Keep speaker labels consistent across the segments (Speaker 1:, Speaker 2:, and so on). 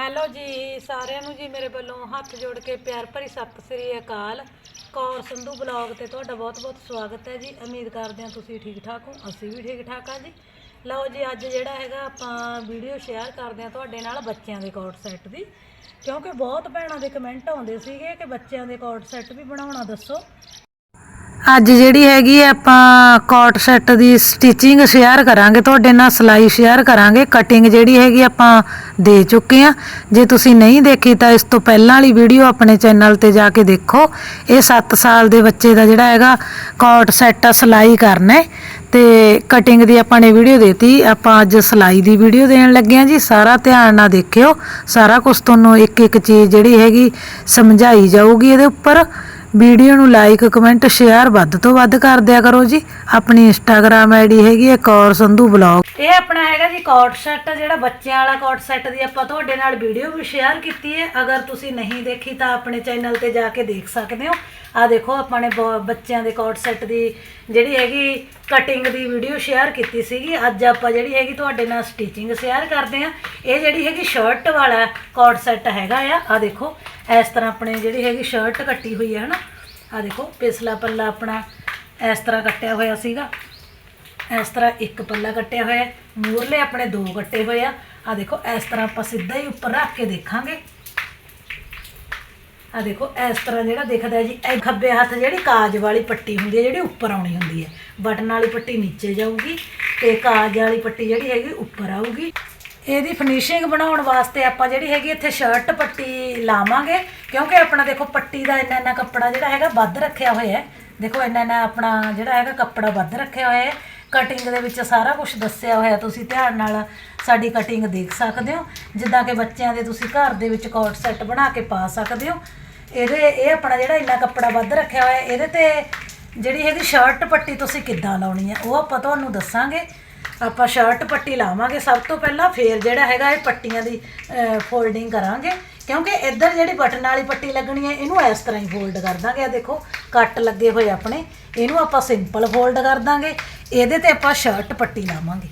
Speaker 1: Hello ਜੀ, ਸਾਰਿਆਂ ਨੂੰ ਜੀ ਮੇਰੇ ਵੱਲੋਂ ਹੱਥ ਜੋੜ ਕੇ ਪਿਆਰ ਭਰੀ ਸਤਿ ਸ੍ਰੀ ਅਕਾਲ। ਕੌਰ ਸੰਧੂ ਬਲੌਗ ਤੇ ਤੁਹਾਡਾ ਬਹੁਤ-ਬਹੁਤ ਸਵਾਗਤ ਹੈ ਜੀ। ਉਮੀਦ ਕਰਦੇ ਹਾਂ ਤੁਸੀਂ ਠੀਕ ਠਾਕ ਹੋ, ਅਸੀਂ ਵੀ ਠੀਕ ਠਾਕ ਹਾਂ ਜੀ। ਲਓ ਜੀ, ਅੱਜ ਜਿਹੜਾ ਹੈਗਾ ਆਪਾਂ ਵੀਡੀਓ ਸ਼ੇਅਰ ਕਰਦੇ ਹਾਂ ਤੁਹਾਡੇ ਨਾਲ ਬੱਚਿਆਂ ਦੇ ਕੋਟ ਸੈੱਟ ਦੀ। ਕਿਉਂਕਿ ਬਹੁਤ ਭੈਣਾਂ ਦੇ ਕਮੈਂਟ ਆਉਂਦੇ ਸੀਗੇ ਕਿ ਬੱਚਿਆਂ ਦੇ ਕੋਟ ਸੈੱਟ ਵੀ ਬਣਾਉਣਾ ਦੱਸੋ।
Speaker 2: ਅੱਜ ਜਿਹੜੀ ਹੈਗੀ ਆਪਾਂ ਕੋਟ ਸੈੱਟ ਦੀ ਸਟਿਚਿੰਗ ਸ਼ੇਅਰ ਕਰਾਂਗੇ, ਤੁਹਾਡੇ ਨਾਲ ਸਿਲਾਈ ਸ਼ੇਅਰ ਕਰਾਂਗੇ ਕਟਿੰਗ ਜਿਹੜੀ ਹੈਗੀ ਆਪਾਂ ਦੇ ਚੁੱਕੇ ਆ। ਜੇ ਤੁਸੀਂ ਨਹੀਂ ਦੇਖੀ ਤਾਂ ਇਸ ਤੋਂ ਪਹਿਲਾਂ ਵਾਲੀ ਵੀਡੀਓ ਆਪਣੇ ਚੈਨਲ ਤੇ ਜਾ ਕੇ ਦੇਖੋ। ਇਹ 7 ਸਾਲ ਦੇ ਬੱਚੇ ਦਾ ਜਿਹੜਾ ਹੈਗਾ ਕੋਟ ਸੈੱਟ ਸਿਲਾਈ ਕਰਨਾ ਹੈ। ਤੇ ਕਟਿੰਗ ਦੀ ਆਪਾਂ ਨੇ ਵੀਡੀਓ ਦੇਤੀ। ਆਪਾਂ ਅੱਜ ਸਿਲਾਈ ਦੀ ਵੀਡੀਓ ਦੇਣ ਲੱਗੇ ਆ ਜੀ। ਸਾਰਾ ਧਿਆਨ ਨਾਲ ਦੇਖਿਓ। ਸਾਰਾ ਕੁਝ ਤੁਹਾਨੂੰ ਇੱਕ ਇੱਕ ਚੀਜ਼ ਜਿਹੜੀ ਹੈਗੀ ਸਮਝਾਈ ਜਾਊਗੀ ਇਹਦੇ ਉੱਪਰ। ਵੀਡੀਓ ਨੂੰ ਲਾਈਕ ਕਮੈਂਟ ਸ਼ੇਅਰ ਵੱਧ ਤੋਂ ਵੱਧ ਕਰ ਦਿਆ ਕਰੋ ਜੀ। ਆਪਣੀ ਇੰਸਟਾਗ੍ਰam ਆਈਡੀ ਹੈਗੀ ਹੈ ਕੌਰ ਸੰਧੂ ਬਲੌਗ
Speaker 1: ਇਹ ਆਪਣਾ ਹੈਗਾ ਜੀ ਕੋਟ ਸੈੱਟ ਜਿਹੜਾ ਬੱਚਿਆਂ ਵਾਲਾ ਕੋਟ ਸੈੱਟ ਦੀ ਆਪਾਂ ਤੁਹਾਡੇ ਨਾਲ ਵੀਡੀਓ ਵੀ ਸ਼ੇਅਰ ਕੀਤੀ ਹੈ। ਅਗਰ ਤੁਸੀਂ ਨਹੀਂ ਦੇਖੀ ਤਾਂ ਆਪਣੇ ਚੈਨਲ ਤੇ ਜਾ ਕੇ ਦੇਖ ਸਕਦੇ ਹੋ। ਆ ਦੇਖੋ, ਆਪਾਂ ਨੇ ਬੱਚਿਆਂ ਦੇ ਕੋਟ ਸੈੱਟ ਦੀ ਜਿਹੜੀ ਹੈਗੀ ਕਟਿੰਗ ਦੀ ਵੀਡੀਓ ਸ਼ੇਅਰ ਕੀਤੀ ਸੀਗੀ। ਅੱਜ ਆਪਾਂ ਜਿਹੜੀ ਹੈਗੀ ਤੁਹਾਡੇ ਨਾਲ ਸਟਿਚਿੰਗ ਸ਼ੇਅਰ ਕਰਦੇ ਆ ਇਹ ਜਿਹੜੀ ਹੈਗੀ ਸ਼ਰਟ ਵਾਲਾ ਕੋਟ ਸੈੱਟ ਹੈਗਾ ਆ। ਆ ਦੇਖੋ, ਇਸ ਤਰ੍ਹਾਂ ਆਪਣੇ ਜਿਹੜੀ ਹੈਗੀ ਸ਼ਰਟ ਕੱਟੀ ਹੋਈ ਹੈ, ਹਨਾ? ਆ ਦੇਖੋ ਪਿਛਲਾ ਪੱਲਾ ਆਪਣਾ ਇਸ ਤਰ੍ਹਾਂ ਕੱਟਿਆ ਹੋਇਆ ਸੀਗਾ। ਇਸ ਤਰ੍ਹਾਂ ਇੱਕ ਪੱਲਾ ਕੱਟਿਆ ਹੋਇਆ ਹੈ ਮੂਰਲੇ ਆਪਣੇ ਦੋ ਕੱਟੇ ਹੋਏ ਆ। ਆ ਦੇਖੋ, ਇਸ ਤਰ੍ਹਾਂ ਆਪਾਂ ਸਿੱਧਾ ਹੀ ਉੱਪਰ ਰੱਖ ਕੇ ਦੇਖਾਂਗੇ। ਆ ਦੇਖੋ, ਇਸ ਤਰ੍ਹਾਂ ਜਿਹੜਾ ਦਿਖਦਾ ਜੀ, ਇਹ ਖੱਬੇ ਹੱਥ ਜਿਹੜੀ ਕਾਜ ਵਾਲੀ ਪੱਟੀ ਹੁੰਦੀ ਹੈ, ਜਿਹੜੀ ਉੱਪਰ ਆਉਣੀ ਹੁੰਦੀ ਹੈ। ਬਟਨ ਵਾਲੀ ਪੱਟੀ ਨੀਚੇ ਜਾਊਗੀ ਤੇ ਕਾਜ ਵਾਲੀ ਪੱਟੀ ਜਿਹੜੀ ਹੈਗੀ, ਉੱਪਰ ਆਊਗੀ। ਇਹਦੀ ਫਿਨਿਸ਼ਿੰਗ ਬਣਾਉਣ ਵਾਸਤੇ ਆਪਾਂ ਜਿਹੜੀ ਹੈਗੀ ਇੱਥੇ ਸ਼ਰਟ ਪੱਟੀ ਲਾਵਾਂਗੇ, ਕਿਉਂਕਿ ਆਪਣਾ ਦੇਖੋ ਪੱਟੀ ਦਾ ਇੰਨਾ ਇੰਨਾ ਕੱਪੜਾ ਜਿਹੜਾ ਹੈਗਾ ਵੱਧ ਰੱਖਿਆ ਹੋਇਆ ਹੈ। ਦੇਖੋ ਇੰਨਾ ਇੰਨਾ ਆਪਣਾ ਜਿਹੜਾ ਹੈਗਾ ਕੱਪੜਾ ਵੱਧ ਰੱਖਿਆ ਹੋਇਆ ਹੈ। ਕਟਿੰਗ ਦੇ ਵਿੱਚ ਸਾਰਾ ਕੁਝ ਦੱਸਿਆ ਹੋਇਆ ਤੁਸੀਂ ਧਿਆਨ ਨਾਲ ਸਾਡੀ ਕਟਿੰਗ ਦੇਖ ਸਕਦੇ ਹੋ। ਜਿੱਦਾਂ ਕਿ ਬੱਚਿਆਂ ਦੇ ਤੁਸੀਂ ਘਰ ਦੇ ਵਿੱਚ ਕੋਟ ਸੈੱਟ ਬਣਾ ਕੇ ਪਾ ਸਕਦੇ ਹੋ। ਇਹਦੇ, ਇਹ ਆਪਣਾ ਜਿਹੜਾ ਇੰਨਾ ਕੱਪੜਾ ਵੱਧ ਰੱਖਿਆ ਹੋਇਆ ਇਹਦੇ ਤੇ ਜਿਹੜੀ ਹੈਗੀ ਸ਼ਰਟ ਪੱਟੀ ਤੁਸੀਂ ਕਿੱਦਾਂ ਲਾਉਣੀ ਹੈ, ਉਹ ਆਪਾਂ ਤੁਹਾਨੂੰ ਦੱਸਾਂਗੇ। ਆਪਾਂ ਸ਼ਰਟ ਪੱਟੀ ਲਾਵਾਂਗੇ, ਸਭ ਤੋਂ ਪਹਿਲਾਂ ਫੇਰ ਜਿਹੜਾ ਹੈਗਾ ਇਹ ਪੱਟੀਆਂ ਦੀ ਫੋਲਡਿੰਗ ਕਰਾਂਗੇ। ਕਿਉਂਕਿ ਇੱਧਰ ਜਿਹੜੀ ਬਟਨ ਵਾਲੀ ਪੱਟੀ ਲੱਗਣੀ ਹੈ, ਇਹਨੂੰ ਇਸ ਤਰ੍ਹਾਂ ਹੀ ਫੋਲਡ ਕਰ ਦਾਂਗੇ। ਆ ਦੇਖੋ, ਕੱਟ ਲੱਗੇ ਹੋਏ ਆਪਣੇ। ਇਹਨੂੰ ਆਪਾਂ ਸਿੰਪਲ ਫੋਲਡ ਕਰ ਦਾਂਗੇ। ਇਹਦੇ ਤੇ ਆਪਾਂ ਸ਼ਰਟ ਪੱਟੀ ਲਾਵਾਂਗੇ।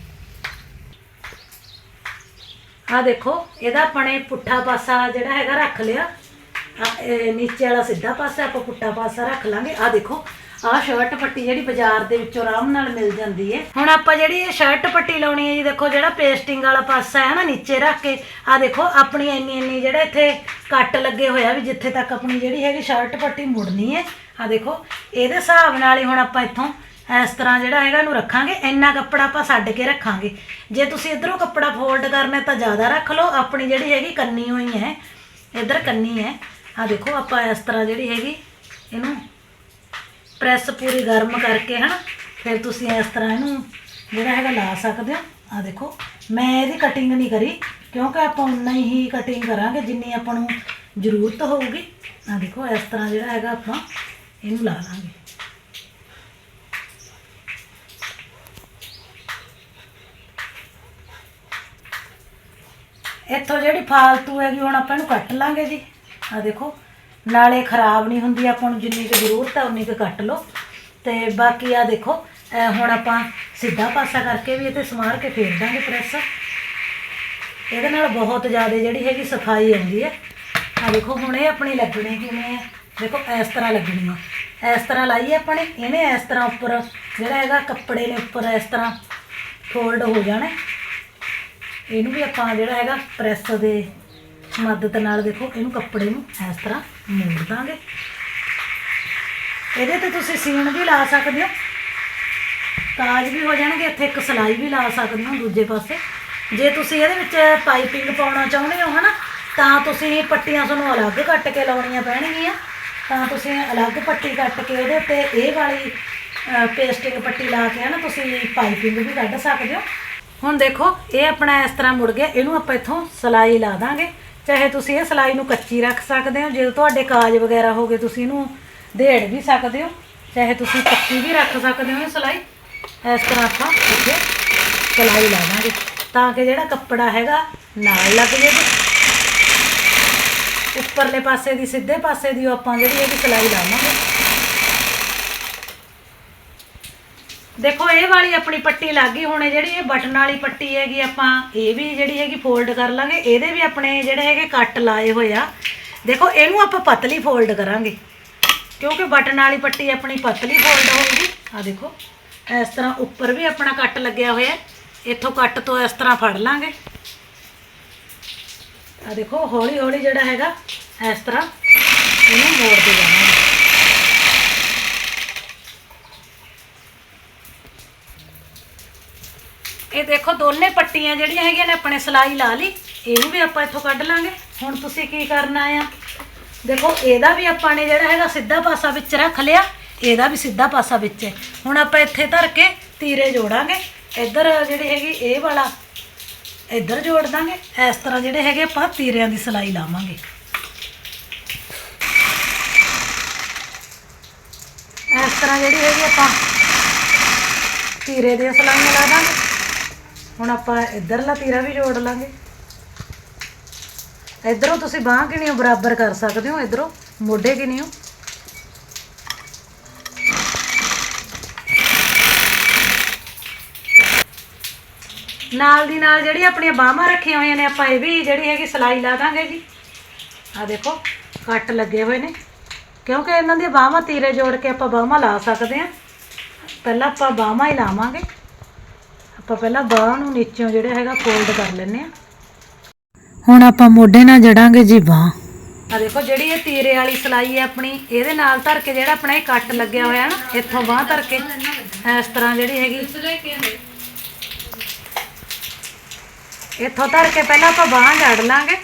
Speaker 1: ਆ ਦੇਖੋ, ਇਹਦਾ ਆਪਣੇ ਪੁੱਠਾ ਪਾਸਾ ਜਿਹੜਾ ਹੈਗਾ ਰੱਖ ਲਿਆ। ਇਹ ਨੀਚੇ ਵਾਲਾ ਸਿੱਧਾ ਪਾਸਾ ਆਪਾਂ ਪੁੱਠਾ ਪਾਸਾ ਰੱਖ ਲਾਂਗੇ। ਆ ਦੇਖੋ ਆਹ ਸ਼ਰਟ ਪੱਟੀ ਜਿਹੜੀ ਬਾਜ਼ਾਰ ਦੇ ਵਿੱਚੋਂ ਆਰਾਮ ਨਾਲ ਮਿਲ ਜਾਂਦੀ ਹੈ ਹੁਣ ਆਪਾਂ ਜਿਹੜੀ ਇਹ ਸ਼ਰਟ ਪੱਟੀ ਲਾਉਣੀ ਹੈ ਜੀ, ਦੇਖੋ ਜਿਹੜਾ ਪੇਸਟਿੰਗ ਵਾਲਾ ਪਾਸਾ ਹੈ ਨਾ, ਨੀਚੇ ਰੱਖ ਕੇ, ਆਹ ਦੇਖੋ ਆਪਣੀ ਇੰਨੀ ਇੰਨੀ ਜਿਹੜਾ ਇੱਥੇ ਕੱਟ ਲੱਗੇ ਹੋਇਆ ਵੀ ਜਿੱਥੇ ਤੱਕ ਆਪਣੀ ਜਿਹੜੀ ਹੈਗੀ ਸ਼ਰਟ ਪੱਟੀ ਮੁੜਨੀ ਹੈ ਆਹ ਦੇਖੋ, ਇਹਦੇ ਹਿਸਾਬ ਨਾਲ ਹੀ ਹੁਣ ਆਪਾਂ ਇੱਥੋਂ ਇਸ ਤਰ੍ਹਾਂ ਜਿਹੜਾ ਹੈਗਾ ਇਹਨੂੰ ਰੱਖਾਂਗੇ। ਇੰਨਾ ਕੱਪੜਾ ਆਪਾਂ ਛੱਡ ਕੇ ਰੱਖਾਂਗੇ। ਜੇ ਤੁਸੀਂ ਇਧਰੋਂ ਕੱਪੜਾ ਫੋਲਡ ਕਰਨਾ ਤਾਂ ਜ਼ਿਆਦਾ ਰੱਖ ਲਓ, ਆਪਣੀ ਜਿਹੜੀ ਹੈਗੀ ਕੰਨੀ ਹੋਈ ਹੈ, ਇਧਰ ਕੰਨੀ ਹੈ। ਆ ਦੇਖੋ, ਆਪਾਂ ਇਸ ਤਰ੍ਹਾਂ ਜਿਹੜੀ ਹੈਗੀ ਇਹਨੂੰ ਪ੍ਰੈਸ ਪੂਰੀ ਗਰਮ ਕਰਕੇ ਹਨਾ, ਫਿਰ ਤੁਸੀਂ ਇਸ ਤਰ੍ਹਾਂ ਇਹਨੂੰ ਜਿਹੜਾ ਹੈਗਾ ਲਾ ਸਕਦੇ ਹੋ। ਆ ਦੇਖੋ, ਮੈਂ ਇਹਦੀ ਕਟਿੰਗ ਨਹੀਂ ਕਰੀ, ਕਿਉਂਕਿ ਆਪਾਂ ਉਨਾ ਹੀ ਕਟਿੰਗ ਕਰਾਂਗੇ ਜਿੰਨੀ ਆਪਾਂ ਨੂੰ ਜ਼ਰੂਰਤ ਹੋਊਗੀ। ਆ ਦੇਖੋ, ਇਸ ਤਰ੍ਹਾਂ ਜਿਹੜਾ ਹੈਗਾ ਆਪਾਂ ਇਹਨੂੰ ਲਾ ਲਾਂਗੇ। ਇੱਥੋਂ ਜਿਹੜੀ ਫਾਲਤੂ ਹੈਗੀ, ਹੁਣ ਆਪਾਂ ਇਹਨੂੰ ਕੱਟ ਲਾਂਗੇ ਜੀ। ਆ ਦੇਖੋ ਨਾਲੇ ਖਰਾਬ ਨਹੀਂ ਹੁੰਦੀ, ਆਪਾਂ ਨੂੰ ਜਿੰਨੀ ਕੁ ਜ਼ਰੂਰਤ ਆ, ਉਨੀ ਕੁ ਕੱਟ ਲਓ। ਤੇ ਬਾਕੀ ਆ ਦੇਖੋ, ਇਹ ਹੁਣ ਆਪਾਂ ਸਿੱਧਾ ਪਾਸਾ ਕਰਕੇ ਵੀ ਇਹ ਤੇ ਸਮਾਰ ਕੇ ਫੇਰ ਦਾਂਗੇ ਪ੍ਰੈਸ। ਇਹਦੇ ਨਾਲ ਬਹੁਤ ਜ਼ਿਆਦਾ ਜਿਹੜੀ ਹੈਗੀ ਸਫ਼ਾਈ ਆਉਂਦੀ ਹੈ। ਆ ਦੇਖੋ, ਹੁਣ ਇਹ ਆਪਣੀ ਲੱਗਣੀ ਕਿਵੇਂ ਹੈ? ਦੇਖੋ, ਇਸ ਤਰ੍ਹਾਂ ਲੱਗਣੀ ਆ। ਇਸ ਤਰ੍ਹਾਂ ਲਾਈਏ ਆਪਾਂ ਨੇ ਇਹਨੇ ਇਸ ਤਰ੍ਹਾਂ ਉੱਪਰ, ਜਿਹੜਾ ਹੈਗਾ ਕੱਪੜੇ ਨੇ ਉੱਪਰ ਇਸ ਤਰ੍ਹਾਂ ਫੋਲਡ ਹੋ ਜਾਣਾ। ਇਹਨੂੰ ਵੀ ਆਪਾਂ ਜਿਹੜਾ ਹੈਗਾ ਪ੍ਰੈਸ ਦੇ ਮਦਦ ਨਾਲ ਦੇਖੋ ਇਹਨੂੰ ਕੱਪੜੇ ਨੂੰ ਇਸ ਤਰ੍ਹਾਂ ਮੋੜ ਦਾਂਗੇ। ਇਹਦੇ ਤੇ ਤੁਸੀਂ ਸੀਣ ਵੀ ਲਾ ਸਕਦੇ ਹੋ। ਕਾਜ ਵੀ ਹੋ ਜਾਣਗੇ, ਇੱਥੇ ਇੱਕ ਸਲਾਈ ਵੀ ਲਾ ਸਕਦੇ ਹੋ ਦੂਜੇ ਪਾਸੇ। ਜੇ ਤੁਸੀਂ ਇਹਦੇ ਵਿੱਚ ਪਾਈਪਿੰਗ ਪਾਉਣਾ ਚਾਹੁੰਦੇ ਹੋ ਹਨਾ, ਤਾਂ ਤੁਸੀਂ ਪੱਟੀਆਂ ਤੁਹਾਨੂੰ ਅਲੱਗ ਕੱਟ ਕੇ ਲਾਉਣੀਆਂ ਪੈਣਗੀਆਂ। ਤਾਂ ਤੁਸੀਂ ਅਲੱਗ ਪੱਟੀ ਕੱਟ ਕੇ ਉਹਦੇ ਉੱਤੇ ਇਹ ਵਾਲੀ ਪੇਸਟਿੰਗ ਪੱਟੀ ਲਾ ਕੇ ਹਨਾ, ਤੁਸੀਂ ਪਾਈਪਿੰਗ ਵੀ ਕੱਢ ਸਕਦੇ ਹੋ। ਹੁਣ ਦੇਖੋ, ਇਹ ਆਪਣਾ ਇਸ ਤਰ੍ਹਾਂ ਮੁੜ ਗਿਆ, ਇਹਨੂੰ ਆਪਾਂ ਇੱਥੋਂ ਸਲਾਈ ਲਾ ਦਾਂਗੇ। ਚਾਹੇ ਤੁਸੀਂ ਇਹ ਸਲਾਈ ਨੂੰ ਕੱਚੀ ਰੱਖ ਸਕਦੇ ਹੋ, ਜੇ ਤੁਹਾਡੇ ਕਾਜ ਵਗੈਰਾ ਹੋਗੇ ਤੁਸੀਂ ਇਹਨੂੰ ਦੇੜ ਵੀ ਸਕਦੇ ਹੋ, ਚਾਹੇ ਤੁਸੀਂ ਪੱਕੀ ਵੀ ਰੱਖ ਸਕਦੇ ਹੋ ਇਹ ਸਲਾਈ। ਇਸ ਤਰ੍ਹਾਂ ਆਪਾਂ ਇੱਥੇ ਸਲਾਈ ਲਾ ਤਾਂ ਕਿ ਜਿਹੜਾ ਕੱਪੜਾ ਹੈਗਾ ਨਾਲ ਲੱਗ ਜਾਵੇ। ਉੱਪਰਲੇ ਪਾਸੇ ਦੀ, ਸਿੱਧੇ ਪਾਸੇ ਦੀ ਆਪਾਂ ਜਿਹੜੀ ਇਹਦੀ ਸਲਾਈ ਲਾਵਾਂਗੇ। ਦੇਖੋ, ਇਹ ਵਾਲੀ ਆਪਣੀ ਪੱਟੀ ਲੱਗ ਗਈ। ਹੁਣ ਇਹ ਜਿਹੜੀ ਇਹ ਬਟਨ ਵਾਲੀ ਪੱਟੀ ਹੈਗੀ, ਆਪਾਂ ਇਹ ਵੀ ਜਿਹੜੀ ਹੈਗੀ ਫੋਲਡ ਕਰ ਲਾਂਗੇ। ਇਹਦੇ ਵੀ ਆਪਣੇ ਜਿਹੜੇ ਹੈਗੇ ਕੱਟ ਲਾਏ ਹੋਏ ਆ। ਦੇਖੋ, ਇਹਨੂੰ ਆਪਾਂ ਪਤਲੀ ਫੋਲਡ ਕਰਾਂਗੇ। ਕਿਉਂਕਿ ਬਟਨ ਵਾਲੀ ਪੱਟੀ ਆਪਣੀ ਪਤਲੀ ਫੋਲਡ ਹੋਊਗੀ। ਆ ਦੇਖੋ, ਇਸ ਤਰ੍ਹਾਂ ਉੱਪਰ ਵੀ ਆਪਣਾ ਕੱਟ ਲੱਗਿਆ ਹੋਇਆ ਇੱਥੋਂ ਕੱਟ ਤੋਂ ਇਸ ਤਰ੍ਹਾਂ ਫੜ ਲਾਂਗੇ। ਆ ਦੇਖੋ ਹੌਲੀ ਹੌਲੀ ਜਿਹੜਾ ਹੈਗਾ, ਇਸ ਤਰ੍ਹਾਂ ਇਹਨੂੰ ਮੋੜ ਮੋੜਦੇ ਜਾਵਾਂਗੇ ਇਹ ਦੇਖੋ ਦੋਨੇ ਪੱਟੀਆਂ ਜਿਹੜੀਆਂ ਹੈਗੀਆਂ ਨੇ ਆਪਣੇ ਸਲਾਈ ਲਾ ਲਈ, ਇਹਨੂੰ ਵੀ ਆਪਾਂ ਇੱਥੋਂ ਕੱਢ ਲਾਂਗੇ। ਹੁਣ ਤੁਸੀਂ ਕੀ ਕਰਨਾ ਆ? ਦੇਖੋ, ਇਹਦਾ ਵੀ ਆਪਾਂ ਨੇ ਜਿਹੜਾ ਹੈਗਾ ਸਿੱਧਾ ਪਾਸਾ ਵਿੱਚ ਰੱਖ ਲਿਆ, ਇਹਦਾ ਵੀ ਸਿੱਧਾ ਪਾਸਾ ਵਿੱਚ ਹੈ। ਹੁਣ ਆਪਾਂ ਇੱਥੇ ਧਰ ਕੇ ਤੀਰੇ ਜੋੜਾਂਗੇ। ਇੱਧਰ ਜਿਹੜੀ ਹੈਗੀ ਇਹ ਵਾਲਾ, ਇੱਧਰ ਜੋੜ ਦਾਂਗੇ। ਇਸ ਤਰ੍ਹਾਂ ਜਿਹੜੇ ਹੈਗੇ ਆਪਾਂ ਤੀਰਿਆਂ ਦੀ ਸਲਾਈ ਲਾਵਾਂਗੇ। ਇਸ ਤਰ੍ਹਾਂ ਜਿਹੜੀ ਹੈਗੀ ਆਪਾਂ ਤੀਰੇ ਦੀਆਂ ਸਲਾਈਆਂ ਲਾ ਦਾਂਗੇ। ਹੁਣ ਆਪਾਂ ਇੱਧਰਲਾ ਤੀਰਾ ਵੀ ਜੋੜ ਲਾਂਗੇ। ਇਧਰੋਂ ਤੁਸੀਂ ਬਾਹ ਕਿਣੀਓ ਬਰਾਬਰ ਕਰ ਸਕਦੇ ਹੋ ਇਧਰੋਂ? ਮੋਢੇ ਕਿਣੀਓ ਨਾਲ ਦੀ ਨਾਲ ਜਿਹੜੀ ਆਪਣੀਆਂ ਬਾਹਾਂ ਰੱਖੀਆਂ ਹੋਈਆਂ ਨੇ, ਆਪਾਂ ਇਹ ਵੀ ਜਿਹੜੀ ਹੈਗੀ ਸਲਾਈ ਲਾ ਦਾਂਗੇ ਜੀ। ਆ ਦੇਖੋ, ਕੱਟ ਲੱਗੇ ਹੋਏ ਨੇ। ਕਿਉਂਕਿ ਇਹਨਾਂ ਦੀਆਂ ਬਾਹਾਂ ਤੀਰੇ ਜੋੜ ਕੇ ਆਪਾਂ ਬਾਹਾਂ ਲਾ ਸਕਦੇ ਹਾਂ। ਪਹਿਲਾਂ ਆਪਾਂ ਬਾਹਾਂ ਹੀ ਲਾਵਾਂਗੇ। ਆਪਾਂ ਪਹਿਲਾਂ ਬਾਹਾਂ ਨੂੰ ਨੀਚੋਂ ਜਿਹੜਾ ਹੈਗਾ ਫੋਲਡ ਕਰ ਲੈਂਦੇ ਆ
Speaker 2: ਹੁਣ ਆਪਾਂ ਮੋਢੇ ਨਾਲ ਜੜਾਂਗੇ ਜੀ ਬਾਹ।
Speaker 1: ਆ ਦੇਖੋ ਜਿਹੜੀ ਇਹ ਤੀਰੇ ਵਾਲੀ ਸਲਾਈ ਹੈ ਆਪਣੀ ਇਹਦੇ ਨਾਲ ਧਰ ਕੇ ਜਿਹੜਾ ਆਪਣਾ ਇਹ ਕੱਟ ਲੱਗਿਆ ਹੋਇਆ ਨਾ ਇੱਥੋਂ ਬਾਹ ਧਰ ਕੇ ਇਸ ਤਰ੍ਹਾਂ ਜਿਹੜੀ ਹੈਗੀ। ਇੱਥੋਂ ਧਰ ਕੇ ਪਹਿਲਾਂ ਆਪਾਂ ਬਾਹ ਜੜ ਲਾਂਗੇ।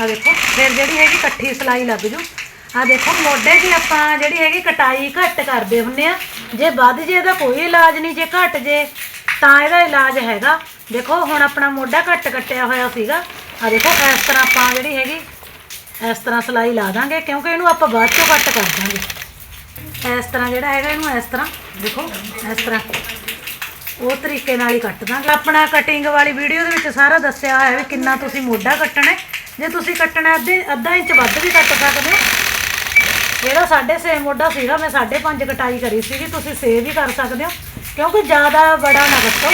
Speaker 1: ਆ ਦੇਖੋ ਫਿਰ ਜਿਹੜੀ ਹੈਗੀ ਇਕੱਠੀ ਸਲਾਈ ਲੱਗ ਜੂ। ਆ ਦੇਖੋ ਮੋਢੇ ਦੀ ਆਪਾਂ ਜਿਹੜੀ ਹੈਗੀ ਕਟਾਈ ਘੱਟ ਕਰਦੇ ਹੁੰਨੇ ਆ। ਜੇ ਵੱਧ ਜੇ ਇਹਦਾ ਕੋਈ ਇਲਾਜ ਨਹੀਂ ਜੇ ਘਟ ਜੇ। ਤਾਂ ਇਹਦਾ ਇਲਾਜ ਹੈਗਾ। ਦੇਖੋ, ਹੁਣ ਆਪਣਾ ਮੋਢਾ ਘੱਟ ਕੱਟਿਆ ਹੋਇਆ ਸੀਗਾ। ਆ ਦੇਖੋ, ਇਸ ਤਰ੍ਹਾਂ ਆਪਾਂ ਜਿਹੜੀ ਹੈਗੀ, ਇਸ ਤਰ੍ਹਾਂ ਸਲਾਈ ਲਾ ਦਾਂਗੇ, ਕਿਉਂਕਿ ਇਹਨੂੰ ਆਪਾਂ ਬਾਅਦ ਚੋਂ ਕੱਟ ਕਰ ਦਾਂਗੇ। ਇਸ ਤਰ੍ਹਾਂ ਜਿਹੜਾ ਹੈਗਾ, ਇਹਨੂੰ ਇਸ ਤਰ੍ਹਾਂ, ਦੇਖੋ, ਇਸ ਤਰ੍ਹਾਂ ਉਹ ਤਰੀਕੇ ਨਾਲ ਹੀ ਕੱਟ ਦਾਂਗੇ। ਆਪਣਾ ਕਟਿੰਗ ਵਾਲੀ ਵੀਡੀਓ ਦੇ ਵਿੱਚ ਸਾਰਾ ਦੱਸਿਆ ਹੋਇਆ ਵੀ ਕਿੰਨਾ ਤੁਸੀਂ ਮੋਢਾ ਕੱਟਣਾ ਜੇ ਤੁਸੀਂ ਕੱਟਣਾ ਅੱਧੇ, ਅੱਧਾ ਇੰਚ ਵੱਧ ਵੀ ਕੱਟ ਸਕਦੇ ਹੋ। ਇਹਦਾ 6.5 ਮੋਢਾ ਸੀਗਾ, ਮੈਂ 5.5 ਕਟਾਈ ਕਰੀ ਸੀਗੀ, ਤੁਸੀਂ ਸੇ ਵੀ ਕਰ ਸਕਦੇ ਹੋ। ਕਿਉਂਕਿ ਜ਼ਿਆਦਾ ਬੜਾ ਨਾ ਕੱਟੋ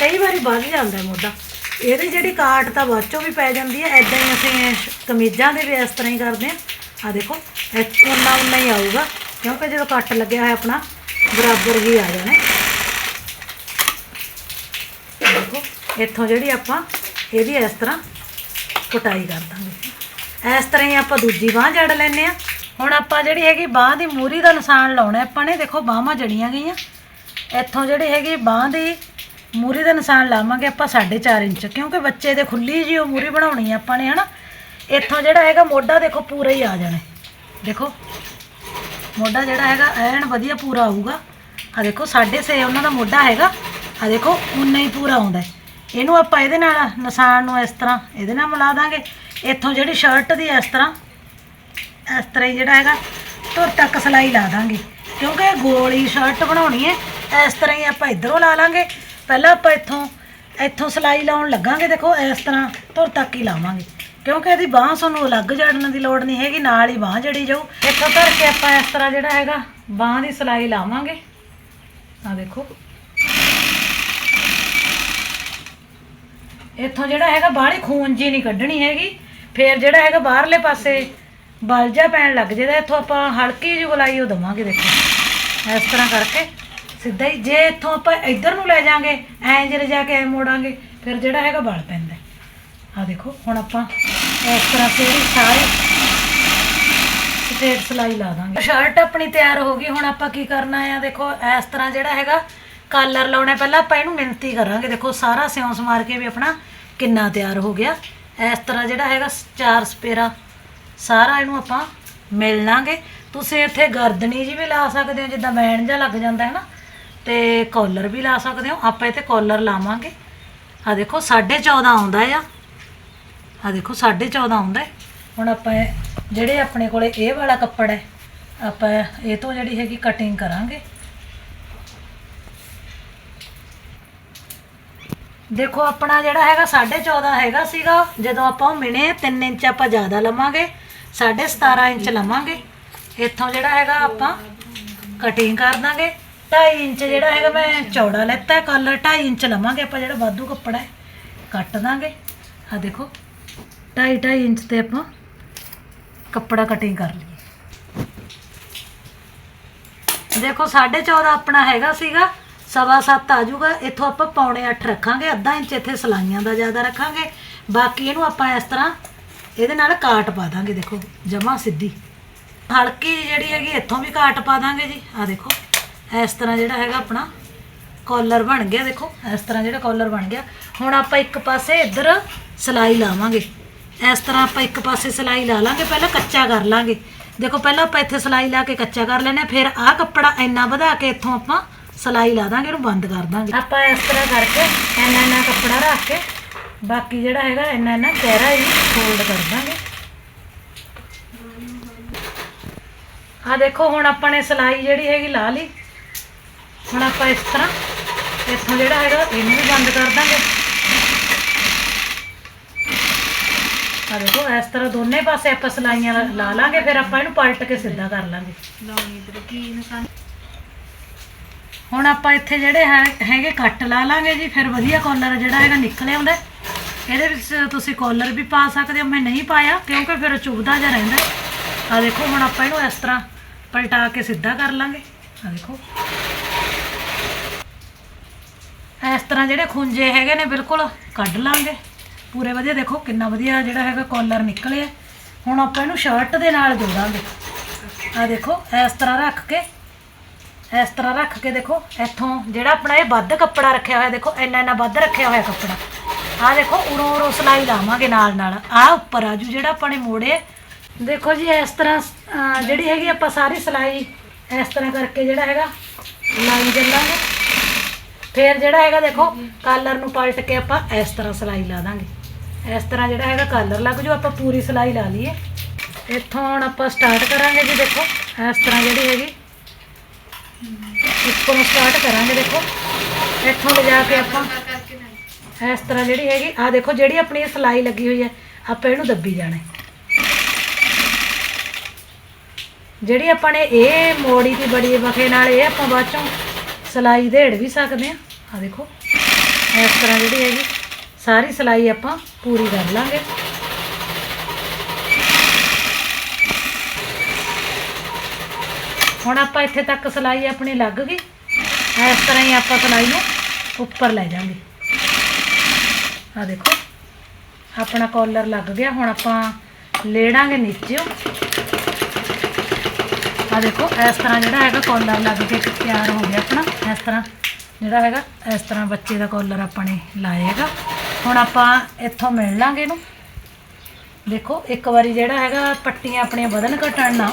Speaker 1: ਕਈ ਵਾਰੀ ਵੱਧ ਜਾਂਦਾ ਮੋਢਾ। ਇਹਦੀ ਜਿਹੜੀ ਕਾਟ ਤਾਂ ਬਾਅਦ ਚੋਂ ਵੀ ਪੈ ਜਾਂਦੀ ਹੈ। ਐਦਾਂ ਹੀ ਅਸੀਂ ਕਮੀਜ਼ਾਂ ਦੇ ਵੀ ਇਸ ਤਰ੍ਹਾਂ ਹੀ ਕਰਦੇ ਹਾਂ। ਆ ਦੇਖੋ ਉਹਨਾਂ ਉਨਾ ਹੀ ਆਊਗਾ। ਕਿਉਂਕਿ ਜਦੋਂ ਕੱਟ ਲੱਗਿਆ ਹੋਇਆ ਆਪਣਾ, ਬਰਾਬਰ ਹੀ ਆ ਜਾਣਾ। ਦੇਖੋ, ਇੱਥੋਂ ਜਿਹੜੀ ਆਪਾਂ ਇਹਦੀ ਇਸ ਤਰ੍ਹਾਂ ਕੁਟਾਈ ਕਰ ਦਾਂਗੇ। ਇਸ ਤਰ੍ਹਾਂ ਹੀ ਆਪਾਂ ਦੂਜੀ ਬਾਹ ਜੜ ਲੈਨੇ ਆ ਹੁਣ ਆਪਾਂ ਜਿਹੜੀ ਹੈਗੀ ਬਾਹ ਦੀ ਮੂਰੀ ਦਾ ਨਿਸ਼ਾਨ ਲਾਉਣਾ ਆਪਾਂ ਨੇ ਦੇਖੋ, ਬਾਹਾਂ ਜੜੀਆਂ ਗਈਆਂ। ਇੱਥੋਂ ਜਿਹੜੀ ਹੈਗੀ ਬਾਹ ਦੀ ਮੂਰੀ ਦਾ ਨਿਸ਼ਾਨ ਲਾਵਾਂਗੇ ਆਪਾਂ 4.5 ਇੰਚ, ਕਿਉਂਕਿ ਬੱਚੇ ਦੇ ਖੁੱਲੀ ਜੀ ਉਹ ਮੂਰੀ ਬਣਾਉਣੀ ਆ ਆਪਾਂ ਨੇ, ਹਨਾ? ਇੱਥੋਂ ਜਿਹੜਾ ਹੈਗਾ ਮੋਢਾ ਦੇਖੋ ਪੂਰਾ ਹੀ ਆ ਜਾਣਾ। ਦੇਖੋ, ਮੋਢਾ ਜਿਹੜਾ ਹੈਗਾ ਐਨ ਵਧੀਆ ਪੂਰਾ ਆਊਗਾ। ਆ ਦੇਖੋ 6.5 ਉਹਨਾਂ ਦਾ ਮੋਢਾ ਹੈਗਾ। ਆ ਦੇਖੋ ਉਨਾ ਹੀ ਪੂਰਾ ਆਉਂਦਾ ਇਹਨੂੰ ਆਪਾਂ ਇਹਦੇ ਨਾਲ ਨਿਸ਼ਾਨ ਨੂੰ ਇਸ ਤਰ੍ਹਾਂ ਇਹਦੇ ਨਾਲ ਮਿਲਾ ਦਾਂਗੇ। ਇੱਥੋਂ ਜਿਹੜੀ ਸ਼ਰਟ ਦੀ ਇਸ ਤਰ੍ਹਾਂ ਇਸ ਤਰ੍ਹਾਂ ਹੀ ਜਿਹੜਾ ਹੈਗਾ ਧੁਰ ਤੱਕ ਸਲਾਈ ਲਾ ਦਾਂਗੇ। ਕਿਉਂਕਿ ਇਹ ਗੋਲੀ ਸ਼ਰਟ ਬਣਾਉਣੀ ਹੈ। ਇਸ ਤਰ੍ਹਾਂ ਹੀ ਆਪਾਂ ਇਧਰੋਂ ਲਾ ਲਾਂਗੇ। ਪਹਿਲਾਂ ਆਪਾਂ ਇੱਥੋਂ ਇੱਥੋਂ ਸਲਾਈ ਲਾਉਣ ਲੱਗਾਂਗੇ। ਦੇਖੋ, ਇਸ ਤਰ੍ਹਾਂ ਧੁਰ ਤੱਕ ਹੀ ਲਾਵਾਂਗੇ। ਕਿਉਂਕਿ ਇਹਦੀ ਬਾਹ ਸਾਨੂੰ ਅਲੱਗ ਜੜਨ ਦੀ ਲੋੜ ਨਹੀਂ ਹੈਗੀ, ਨਾਲ ਹੀ ਬਾਹ ਜੜੀ ਜਾਊ। ਇੱਥੋਂ ਧਰ ਕੇ ਆਪਾਂ ਇਸ ਤਰ੍ਹਾਂ ਜਿਹੜਾ ਹੈਗਾ, ਬਾਹ ਦੀ ਸਲਾਈ ਲਾਵਾਂਗੇ। ਆ ਦੇਖੋ। ਇੱਥੋਂ ਜਿਹੜਾ ਹੈਗਾ, ਬਾਹਲੀ ਖੂਨ ਜੀ ਨਹੀਂ ਕੱਢਣੀ ਹੈਗੀ। ਫੇਰ ਜਿਹੜਾ ਹੈਗਾ, ਬਾਹਰਲੇ ਪਾਸੇ ਬਲ ਪੈਣ ਲੱਗ ਜਿਹਦਾ ਇੱਥੋਂ ਆਪਾਂ ਹਲਕੀ ਜਿਹੀ ਗੁਲਾਈ ਉਹ ਦਵਾਂਗੇ, ਦੇਖੋ। ਇਸ ਤਰ੍ਹਾਂ ਕਰਕੇ। ਸਿੱਧਾ ਹੀ ਜੇ ਇੱਥੋਂ ਆਪਾਂ ਇੱਧਰ ਨੂੰ ਲੈ ਜਾਾਂਗੇ, ਐਂ ਜਿਹੜੇ ਜਾ ਕੇ ਐ ਮੋੜਾਂਗੇ, ਫਿਰ ਜਿਹੜਾ ਹੈਗਾ ਬਲ ਪੈਂਦਾ। ਆ ਦੇਖੋ, ਹੁਣ ਆਪਾਂ ਇਸ ਤਰ੍ਹਾਂ ਫੇਰ ਸਾਰੇ ਸਟੇਟ ਸਲਾਈ ਲਾ ਦਾਂਗੇ। ਸ਼ਰਟ ਆਪਣੀ ਤਿਆਰ ਹੋ ਗਈ, ਹੁਣ ਆਪਾਂ ਕੀ ਕਰਨਾ ਆ, ਦੇਖੋ, ਇਸ ਤਰ੍ਹਾਂ ਜਿਹੜਾ ਹੈਗਾ ਕਾਲਰ ਲਾਉਣਾ ਪਹਿਲਾਂ ਆਪਾਂ ਇਹਨੂੰ ਮਿਹਨਤੀ ਕਰਾਂਗੇ। ਦੇਖੋ, ਸਾਰਾ ਸਿਉਂਸ ਮਾਰ ਕੇ ਵੀ ਆਪਣਾ ਕਿੰਨਾ ਤਿਆਰ ਹੋ ਗਿਆ। ਇਸ ਤਰ੍ਹਾਂ ਜਿਹੜਾ ਹੈਗਾ ਚਾਰ ਸਪੇਰਾ, ਸਾਰਾ ਇਹਨੂੰ ਆਪਾਂ ਮਿਲ ਲਾਂਗੇ। ਤੁਸੀਂ ਇੱਥੇ ਗਰਦਨੀ ਜੀ ਵੀ ਲਾ ਸਕਦੇ ਹੋ, ਜਿੱਦਾਂ ਵੈਣ ਜਿਹਾ ਲੱਗ ਜਾਂਦਾ ਹੈ ਨਾ। ਤੇ ਕਾਲਰ ਵੀ ਲਾ ਸਕਦੇ ਹੋ। ਆਪਾਂ ਇੱਥੇ ਕਾਲਰ ਲਾਵਾਂਗੇ। ਆ ਦੇਖੋ 14.5 ਆਉਂਦਾ ਆ। ਆ ਦੇਖੋ 14.5 ਆਉਂਦਾ ਹੁਣ ਆਪਾਂ ਜਿਹੜੇ ਆਪਣੇ ਕੋਲੇ ਇਹ ਵਾਲਾ ਕੱਪੜਾ ਹੈ, ਆਪਾਂ ਇਹ ਤੋਂ ਜਿਹੜੀ ਹੈਗੀ ਕਟਿੰਗ ਕਰਾਂਗੇ। ਦੇਖੋ, ਆਪਣਾ ਜਿਹੜਾ ਹੈਗਾ 14.5 ਹੈਗਾ ਸੀਗਾ। ਜਦੋਂ ਆਪਾਂ ਉਹ ਮਿਣੇ 3 ਇੰਚ ਆਪਾਂ ਜ਼ਿਆਦਾ ਲਵਾਂਗੇ 17.5 ਇੰਚ ਲਵਾਂਗੇ। ਇੱਥੋਂ ਜਿਹੜਾ ਹੈਗਾ ਆਪਾਂ ਕਟਿੰਗ ਕਰ ਦਾਂਗੇ। 2.5 ਇੰਚ ਜਿਹੜਾ ਹੈਗਾ ਮੈਂ ਚੌੜਾ ਲੈਤਾ ਕਲਰ 2.5 ਇੰਚ ਲਵਾਂਗੇ ਆਪਾਂ ਜਿਹੜਾ ਵਾਧੂ ਕੱਪੜਾ ਹੈ, ਕੱਟ ਦਾਂਗੇ। ਆ ਦੇਖੋ 2.5 2.5 ਇੰਚ ਤੇ ਆਪਾਂ ਕੱਪੜਾ ਕਟਿੰਗ ਕਰ ਲਈਏ। ਦੇਖੋ 14.5 ਆਪਣਾ ਹੈਗਾ ਸੀਗਾ, ਸਵਾ ਸੱਤ ਆ ਜਾਊਗਾ, ਇੱਥੋਂ ਆਪਾਂ ਪੌਣੇ 8 ਰੱਖਾਂਗੇ, ਅੱਧਾ ਇੰਚ ਇੱਥੇ ਸਲਾਈਆਂ ਦਾ ਜ਼ਿਆਦਾ ਰੱਖਾਂਗੇ। ਬਾਕੀ ਇਹਨੂੰ ਆਪਾਂ ਇਸ ਤਰ੍ਹਾਂ ਇਹਦੇ ਨਾਲ ਕਾਟ ਪਾ ਦਾਂਗੇ, ਦੇਖੋ, ਜਮਾ ਸਿੱਧੀ। ਹਲਕੀ ਜਿਹੜੀ ਹੈਗੀ, ਇੱਥੋਂ ਵੀ ਕਾਟ ਪਾ ਦਾਂਗੇ ਜੀ। ਆ ਦੇਖੋ ਇਸ ਤਰ੍ਹਾਂ ਜਿਹੜਾ ਹੈਗਾ ਆਪਣਾ ਕਾਲਰ ਬਣ ਗਿਆ, ਦੇਖੋ, ਇਸ ਤਰ੍ਹਾਂ ਜਿਹੜਾ ਕਾਲਰ ਬਣ ਗਿਆ। ਹੁਣ ਆਪਾਂ ਇੱਕ ਪਾਸੇ ਇੱਧਰ ਸਲਾਈ ਲਾਵਾਂਗੇ। ਇਸ ਤਰ੍ਹਾਂ ਆਪਾਂ ਇੱਕ ਪਾਸੇ ਸਲਾਈ ਲਾ ਲਾਂਗੇ, ਪਹਿਲਾਂ ਕੱਚਾ ਕਰ ਲਾਂਗੇ। ਦੇਖੋ, ਪਹਿਲਾਂ ਆਪਾਂ ਇੱਥੇ ਸਲਾਈ ਲਾ ਕੇ ਕੱਚਾ ਕਰ ਲੈਣਾ ਫਿਰ ਆਹ ਕੱਪੜਾ ਇੰਨਾ ਵਧਾ ਕੇ ਇੱਥੋਂ ਆਪਾਂ ਸਲਾਈ ਲਾ ਦਾਂਗੇ, ਇਹਨੂੰ ਬੰਦ ਕਰ ਦਾਂਗੇ। ਆਪਾਂ ਇਸ ਤਰ੍ਹਾਂ ਕਰਕੇ ਇੰਨਾ ਇੰਨਾ ਕੱਪੜਾ ਰੱਖ ਕੇ, ਬਾਕੀ ਜਿਹੜਾ ਹੈਗਾ ਇੰਨਾ ਇੰਨਾ ਗਹਿਰਾ ਹੀ ਫੋਲਡ ਕਰ ਦਾਂਗੇ। ਆ ਦੇਖੋ, ਹੁਣ ਆਪਾਂ ਨੇ ਸਲਾਈ ਜਿਹੜੀ ਹੈਗੀ ਲਾ ਲਈ। ਹੁਣ ਆਪਾਂ ਇਸ ਤਰ੍ਹਾਂ ਇੱਥੋਂ ਜਿਹੜਾ ਹੈਗਾ ਇਹਨੂੰ ਵੀ ਬੰਦ ਕਰ ਦਾਂਗੇ। ਆ ਦੇਖੋ ਇਸ ਤਰ੍ਹਾਂ ਦੋਨੇ ਪਾਸੇ ਆਪਾਂ ਸਲਾਈਆਂ ਲਾ- ਲਾਂਗੇ ਫਿਰ ਆਪਾਂ ਇਹਨੂੰ ਪਲਟ ਕੇ ਸਿੱਧਾ ਕਰ ਲਾਂਗੇ। ਹੁਣ ਆਪਾਂ ਇੱਥੇ ਜਿਹੜੇ ਹੈ- ਹੈਗੇ ਕੱਟ ਲਾ ਲਾਂਗੇ ਜੀ ਫਿਰ ਵਧੀਆ ਕਾਲਰ ਜਿਹੜਾ ਹੈਗਾ ਨਿਕਲ ਆਉਂਦਾ ਇਹਦੇ ਵਿੱਚ ਤੁਸੀਂ ਕਾਲਰ ਵੀ ਪਾ ਸਕਦੇ ਹੋ ਮੈਂ ਨਹੀਂ ਪਾਇਆ ਕਿਉਂਕਿ ਫਿਰ ਚੁਭਦਾ ਜਿਹਾ ਰਹਿੰਦਾ ਆ ਦੇਖੋ ਹੁਣ ਆਪਾਂ ਇਹਨੂੰ ਇਸ ਤਰ੍ਹਾਂ ਪਲਟਾ ਕੇ ਸਿੱਧਾ ਕਰ ਲਾਂਗੇ। ਆ ਦੇਖੋ ਇਸ ਤਰ੍ਹਾਂ ਜਿਹੜੇ ਖੁੰਝੇ ਹੈਗੇ ਨੇ ਬਿਲਕੁਲ ਕੱਢ ਲਾਂਗੇ। ਪੂਰੇ ਵਧੀਆ ਦੇਖੋ, ਕਿੰਨਾ ਵਧੀਆ ਜਿਹੜਾ ਹੈਗਾ ਕਾਲਰ ਨਿਕਲਿਆ ਹੁਣ ਆਪਾਂ ਇਹਨੂੰ ਸ਼ਰਟ ਦੇ ਨਾਲ ਜੋੜਾਂਗੇ। ਆ ਦੇਖੋ, ਇਸ ਤਰ੍ਹਾਂ ਰੱਖ ਕੇ, ਇਸ ਤਰ੍ਹਾਂ ਰੱਖ ਕੇ ਦੇਖੋ, ਇੱਥੋਂ ਜਿਹੜਾ ਆਪਣਾ ਇਹ ਵੱਧ ਕੱਪੜਾ ਰੱਖਿਆ ਹੋਇਆ, ਦੇਖੋ, ਇੰਨਾ ਇੰਨਾ ਵੱਧ ਰੱਖਿਆ ਹੋਇਆ ਕੱਪੜਾ। ਆ ਦੇਖੋ, ਉਰੋਂ ਉਰੋਂ ਸਲਾਈ ਲਾਵਾਂਗੇ ਨਾਲ ਨਾਲ। ਆ ਉੱਪਰ ਆਜੂ ਜਿਹੜਾ ਆਪਾਂ ਨੇ ਮੋੜੇ ਦੇਖੋ ਜੀ, ਇਸ ਤਰ੍ਹਾਂ ਜਿਹੜੀ ਹੈਗੀ ਆਪਾਂ ਸਾਰੀ ਸਲਾਈ ਇਸ ਤਰ੍ਹਾਂ ਕਰਕੇ ਜਿਹੜਾ ਹੈਗਾ, ਲਾਈ ਚੱਲਾਂਗੇ। ਫਿਰ ਜਿਹੜਾ ਹੈਗਾ ਦੇਖੋ ਕਾਲਰ ਨੂੰ ਪਲਟ ਕੇ ਆਪਾਂ ਇਸ ਤਰ੍ਹਾਂ ਸਲਾਈ ਲਾ ਦਾਂਗੇ। ਇਸ ਤਰ੍ਹਾਂ ਜਿਹੜਾ ਹੈਗਾ ਕਾਲਰ ਲੱਗ ਜੂ ਆਪਾਂ ਪੂਰੀ ਸਲਾਈ ਲਾ ਲਈਏ। ਇੱਥੋਂ ਹੁਣ ਆਪਾਂ ਸਟਾਰਟ ਕਰਾਂਗੇ ਜੀ ਦੇਖੋ, ਇਸ ਤਰ੍ਹਾਂ ਜਿਹੜੀ ਹੈਗੀ। ਇੱਥੋਂ ਸਟਾਰਟ ਕਰਾਂਗੇ ਦੇਖੋ। ਇੱਥੋਂ ਲਿਜਾ ਕੇ ਆਪਾਂ ਇਸ ਤਰ੍ਹਾਂ ਜਿਹੜੀ ਹੈਗੀ ਆ ਦੇਖੋ ਜਿਹੜੀ ਆਪਣੀ ਇਹ ਸਲਾਈ ਲੱਗੀ ਹੋਈ ਹੈ, ਆਪਾਂ ਇਹਨੂੰ ਦੱਬੀ ਜਾਣਾ ਜਿਹੜੀ ਆਪਾਂ ਨੇ ਇਹ ਮੋੜੀ ਦੀ ਬੜੀ ਵਖੇ ਨਾਲ ਇਹ ਆਪਾਂ ਬਾਅਦ ਚੋਂ ਸਲਾਈ ਦੇੜ ਵੀ ਸਕਦੇ ਆ ਆ ਦੇਖੋ, ਇਸ ਤਰ੍ਹਾਂ ਜਿਹੜੀ ਹੈਗੀ, ਸਾਰੀ ਸਲਾਈ ਆਪਾਂ ਪੂਰੀ ਕਰ ਲਾਂਗੇ। ਹੁਣ ਆਪਾਂ ਇੱਥੇ ਤੱਕ ਸਲਾਈ ਆਪਣੀ ਲੱਗ ਗਈ। ਇਸ ਤਰ੍ਹਾਂ ਹੀ ਆਪਾਂ ਸਲਾਈ ਨੂੰ ਉੱਪਰ ਲੈ ਜਾਾਂਗੇ। ਆ ਦੇਖੋ, ਆਪਣਾ ਕਾਲਰ ਲੱਗ ਗਿਆ। ਹੁਣ ਆਪਾਂ ਲੇੜਾਂਗੇ ਨੀਚੇ ਆ ਦੇਖੋ, ਇਸ ਤਰ੍ਹਾਂ ਜਿਹੜਾ ਹੈਗਾ ਕਾਲਰ ਲੱਗ ਕੇ ਤਿਆਰ ਹੋ ਗਿਆ ਆਪਣਾ। ਇਸ ਤਰ੍ਹਾਂ ਜਿਹੜਾ ਹੈਗਾ, ਇਸ ਤਰ੍ਹਾਂ ਬੱਚੇ ਦਾ ਕਾਲਰ ਆਪਾਂ ਨੇ ਲਾਇਆ ਹੈਗਾ। ਹੁਣ ਆਪਾਂ ਇੱਥੋਂ ਮਿਲ ਲਾਂਗੇ ਇਹਨੂੰ। ਦੇਖੋ, ਇੱਕ ਵਾਰੀ ਜਿਹੜਾ ਹੈਗਾ, ਪੱਟੀਆਂ ਆਪਣੀਆਂ ਵਧਣ ਘਟਣ ਨਾ।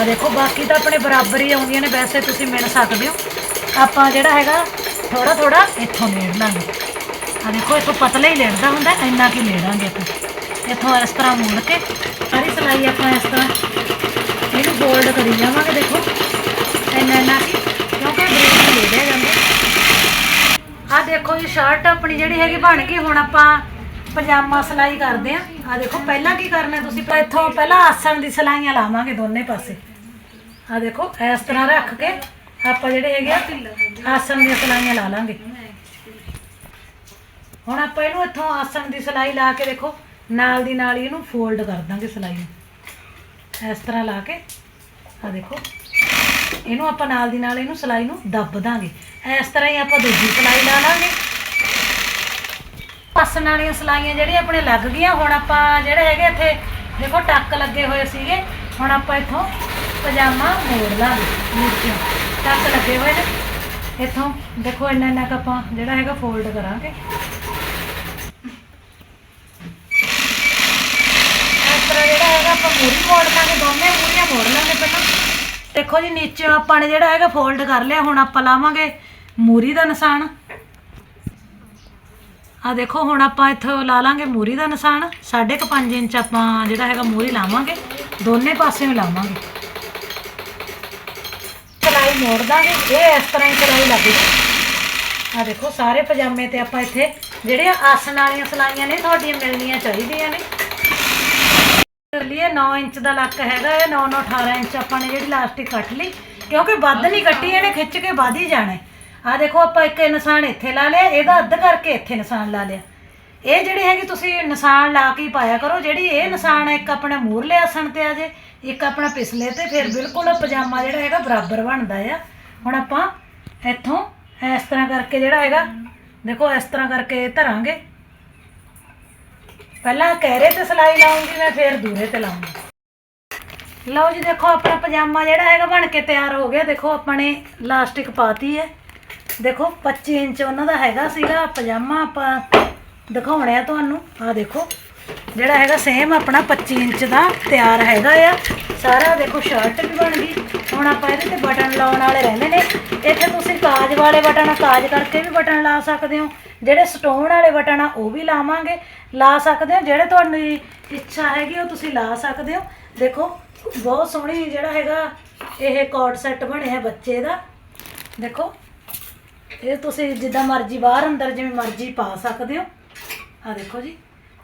Speaker 1: ਆ ਦੇਖੋ, ਬਾਕੀ ਤਾਂ ਆਪਣੇ ਬਰਾਬਰ ਹੀ ਆਉਂਦੀਆਂ ਨੇ, ਵੈਸੇ ਤੁਸੀਂ ਮਿਲ ਸਕਦੇ ਹੋ। ਆਪਾਂ ਜਿਹੜਾ ਹੈਗਾ ਥੋੜਾ ਥੋੜਾ ਇੱਥੋਂ ਲੇੜ ਲਾਂਗੇ। ਆ ਦੇਖੋ, ਇੱਥੋਂ ਪਤਲਾ ਹੀ ਲੇੜਦਾ ਹੁੰਦਾ, ਇੰਨਾ ਕੀ ਲੇੜਾਂਗੇ ਆਪਾਂ। ਇੱਥੋਂ ਇਸ ਤਰ੍ਹਾਂ ਮੋੜ ਕੇ। ਸਾਰੀ ਸਲਾਈ ਆਪਾਂ ਇਸ ਤਰ੍ਹਾਂ ਇਹਨੂੰ ਫੋਲਡ ਕਰੀ ਜਾਵਾਂਗੇ, ਦੇਖੋ। ਇੰਨਾ ਇੰਨਾ ਕਿਉਂਕਿ ਬ੍ਰੇਕ ਲੈ ਲਿਆ ਜਾਂਦਾ ਆ ਦੇਖੋ ਜੀ ਸ਼ਰਟ ਆਪਣੀ ਜਿਹੜੀ ਹੈਗੀ ਬਣ ਗਈ। ਹੁਣ ਆਪਾਂ ਪਜਾਮਾ ਸਿਲਾਈ ਕਰਦੇ ਆ ਆ ਦੇਖੋ, ਪਹਿਲਾਂ ਕੀ ਕਰਨਾ ਤੁਸੀਂ? ਇੱਥੋਂ ਪਹਿਲਾਂ ਆਸਣ ਦੀ ਸਲਾਈਆਂ ਲਾਵਾਂਗੇ ਦੋਨੇ ਪਾਸੇ। ਆ ਦੇਖੋ, ਇਸ ਤਰ੍ਹਾਂ ਰੱਖ ਕੇ ਆਪਾਂ ਜਿਹੜੇ ਹੈਗੇ ਆ, ਆਸਣ ਦੀਆਂ ਸਲਾਈਆਂ ਲਾ ਲਾਂਗੇ। ਹੁਣ ਆਪਾਂ ਇਹਨੂੰ ਇੱਥੋਂ ਆਸਣ ਦੀ ਸਲਾਈ ਲਾ ਕੇ ਦੇਖੋ, ਨਾਲ ਦੀ ਨਾਲ ਇਹਨੂੰ ਫੋਲਡ ਕਰ ਦਾਂਗੇ ਸਲਾਈ ਨੂੰ। ਇਸ ਤਰ੍ਹਾਂ ਲਾ ਕੇ ਆ ਦੇਖੋ। ਇਹਨੂੰ ਆਪਾਂ ਨਾਲ ਦੀ ਨਾਲ ਇਹਨੂੰ ਸਲਾਈ ਨੂੰ ਦੱਬ ਦਾਂਗੇ। ਇਸ ਤਰ੍ਹਾਂ ਹੀ ਆਪਾਂ ਦੂਜੀ ਸਲਾਈ ਲਾ ਲਾਂਗੇ। ਪਾਸਣ ਵਾਲੀਆਂ ਸਲਾਈਆਂ ਜਿਹੜੀਆਂ ਆਪਣੇ ਲੱਗ ਗਈਆਂ, ਹੁਣ ਆਪਾਂ ਜਿਹੜੇ ਹੈਗੇ ਇੱਥੇ, ਦੇਖੋ ਟੱਕ ਲੱਗੇ ਹੋਏ ਸੀਗੇ, ਹੁਣ ਆਪਾਂ ਇੱਥੋਂ ਪਜਾਮਾ ਮੋੜ ਲਾਂਗੇ ਨੀਚੇ ਟੱਕ ਲੱਗੇ ਹੋਏ ਨੇ। ਇੱਥੋਂ ਦੇਖੋ ਇੰਨਾ ਇੰਨਾ ਕੁ ਆਪਾਂ ਜਿਹੜਾ ਹੈਗਾ ਫੋਲਡ ਕਰਾਂਗੇ ਇਸ ਤਰ੍ਹਾਂ ਜਿਹੜਾ ਮੋੜ ਲਾਂਗੇ ਦੋਨੇ ਮੂਰੀਆਂ ਮੋੜ ਲਾਂਗੇ ਪਹਿਲਾਂ। ਦੇਖੋ ਜੀ, ਨੀਚੇ ਆਪਾਂ ਨੇ ਜਿਹੜਾ ਹੈਗਾ ਫੋਲਡ ਕਰ ਲਿਆ, ਹੁਣ ਆਪਾਂ ਲਾਵਾਂਗੇ ਮੂਰੀ ਦਾ ਨਿਸ਼ਾਨ। ਆ ਦੇਖੋ, ਹੁਣ ਆਪਾਂ ਇੱਥੋਂ ਲਾ ਲਾਂਗੇ ਮੂਰੀ ਦਾ ਨਿਸ਼ਾਨ। 5.5 ਇੰਚ ਆਪਾਂ ਜਿਹੜਾ ਹੈਗਾ ਮੂਰੀ ਲਾਵਾਂਗੇ, ਦੋਨੇ ਪਾਸਿਓਂ ਲਾਵਾਂਗੇ। ਕਲਾਈ ਮੋੜ ਦਾਂਗੇ, ਇਹ ਇਸ ਤਰ੍ਹਾਂ ਹੀ ਸਲਾਈ ਲੱਗ ਜੂ। ਆ ਦੇਖੋ, ਸਾਰੇ ਪਜਾਮੇ ਤੇ ਆਪਾਂ ਇੱਥੇ ਜਿਹੜੇ ਆਸਣ ਵਾਲੀਆਂ ਸਲਾਈਆਂ ਨੇ, ਤੁਹਾਡੀਆਂ ਮਿਲਣੀਆਂ ਚਾਹੀਦੀਆਂ ਨੇ। ਕਰ ਲਈਏ 9 ਇੰਚ ਦਾ ਲੱਕ ਹੈਗਾ ਇਹ 9 9 18 ਇੰਚ ਆਪਾਂ ਨੇ ਜਿਹੜੀ ਲਾਸਟਿਕ ਕੱਟ ਲਈ ਕਿਉਂਕਿ ਵੱਧ ਨਹੀਂ ਕੱਟੀ ਇਹਨੇ ਖਿੱਚ ਕੇ ਵੱਧ ਹੀ ਜਾਣਾ ਆ ਦੇਖੋ ਆਪਾਂ ਇੱਕ ਨਿਸ਼ਾਨ ਇੱਥੇ ਲਾ ਲਿਆ ਇਹਦਾ ਅੱਧ ਕਰਕੇ ਇੱਥੇ ਨਿਸ਼ਾਨ ਲਾ ਲਿਆ। ਇਹ ਜਿਹੜੀ ਹੈਗੀ ਤੁਸੀਂ ਨਿਸ਼ਾਨ ਲਾ ਕੇ ਹੀ ਪਾਇਆ ਕਰੋ ਜਿਹੜੀ ਇਹ ਨਿਸ਼ਾਨ ਹੈ ਇੱਕ ਆਪਣੇ ਮੂਹਰਲੇ ਆਸਣ ਤੇ ਆ ਜੇ ਇੱਕ ਆਪਣਾ ਪਿਛਲੇ ਤੇ ਫਿਰ ਬਿਲਕੁਲ ਪਜਾਮਾ ਜਿਹੜਾ ਹੈਗਾ ਬਰਾਬਰ ਬਣਦਾ ਆ। ਹੁਣ ਆਪਾਂ ਇੱਥੋਂ ਇਸ ਤਰ੍ਹਾਂ ਕਰਕੇ ਜਿਹੜਾ ਹੈਗਾ ਦੇਖੋ ਇਸ ਤਰ੍ਹਾਂ ਕਰਕੇ ਧਰਾਂਗੇ। ਪਹਿਲਾਂ ਕਹਿਰੇ ਤੇ ਸਲਾਈ ਲਾਉਂਗੀ, ਮੈਂ ਫਿਰ ਦੂਰੇ ਤੇ ਲਾਉਂਗੀ। ਲਓ ਜੀ, ਦੇਖੋ ਆਪਣਾ ਪਜਾਮਾ ਜਿਹੜਾ ਹੈਗਾ ਬਣ ਕੇ ਤਿਆਰ ਹੋ ਗਿਆ। ਦੇਖੋ ਆਪਾਂ ਨੇ ਲਾਸਟਿਕ ਪਾਤੀ ਹੈ। ਦੇਖੋ 25 ਇੰਚ ਉਹਨਾਂ ਦਾ ਹੈਗਾ ਸੀਗਾ ਪਜਾਮਾ, ਆਪਾਂ ਦਿਖਾਉਣੇ ਆ ਤੁਹਾਨੂੰ। ਆ ਦੇਖੋ। ਜਿਹੜਾ ਹੈਗਾ ਸੇਮ ਆਪਣਾ 25 ਇੰਚ ਦਾ ਤਿਆਰ ਹੈਗਾ ਆ। ਸਾਰਾ ਦੇਖੋ ਸ਼ਰਟ ਵੀ ਬਣ ਗਈ। ਹੁਣ ਆਪਾਂ ਇਹਦੇ ਤੇ ਬਟਨ ਲਾਉਣ ਵਾਲੇ ਰਹਿੰਦੇ ਨੇ। ਇੱਥੇ ਤੁਸੀਂ ਕਾਜ ਵਾਲੇ ਬਟਨ ਕਾਜ ਕਰਕੇ ਵੀ ਬਟਨ ਲਾ ਸਕਦੇ ਹੋ। ਜਿਹੜੇ ਸਟੋਨ ਵਾਲੇ ਬਟਨ ਆ, ਉਹ ਵੀ ਲਾਵਾਂਗੇ। ਲਾ ਸਕਦੇ ਹੋ। ਜਿਹੜੇ ਤੁਹਾਡੀ ਇੱਛਾ ਹੈਗੀ, ਉਹ ਤੁਸੀਂ ਲਾ ਸਕਦੇ ਹੋ। ਦੇਖੋ, ਬਹੁਤ ਸੋਹਣੀ ਜਿਹੜਾ ਹੈਗਾ, ਇਹ ਕੋਟ ਸੈੱਟ ਬਣਿਆ ਬੱਚੇ ਦਾ। ਦੇਖੋ, ਇਹ ਤੁਸੀਂ ਜਿੱਦਾਂ ਮਰਜ਼ੀ ਬਾਹਰ ਅੰਦਰ ਜਿਵੇਂ ਮਰਜ਼ੀ ਪਾ ਸਕਦੇ ਹੋ। ਆ ਦੇਖੋ ਜੀ।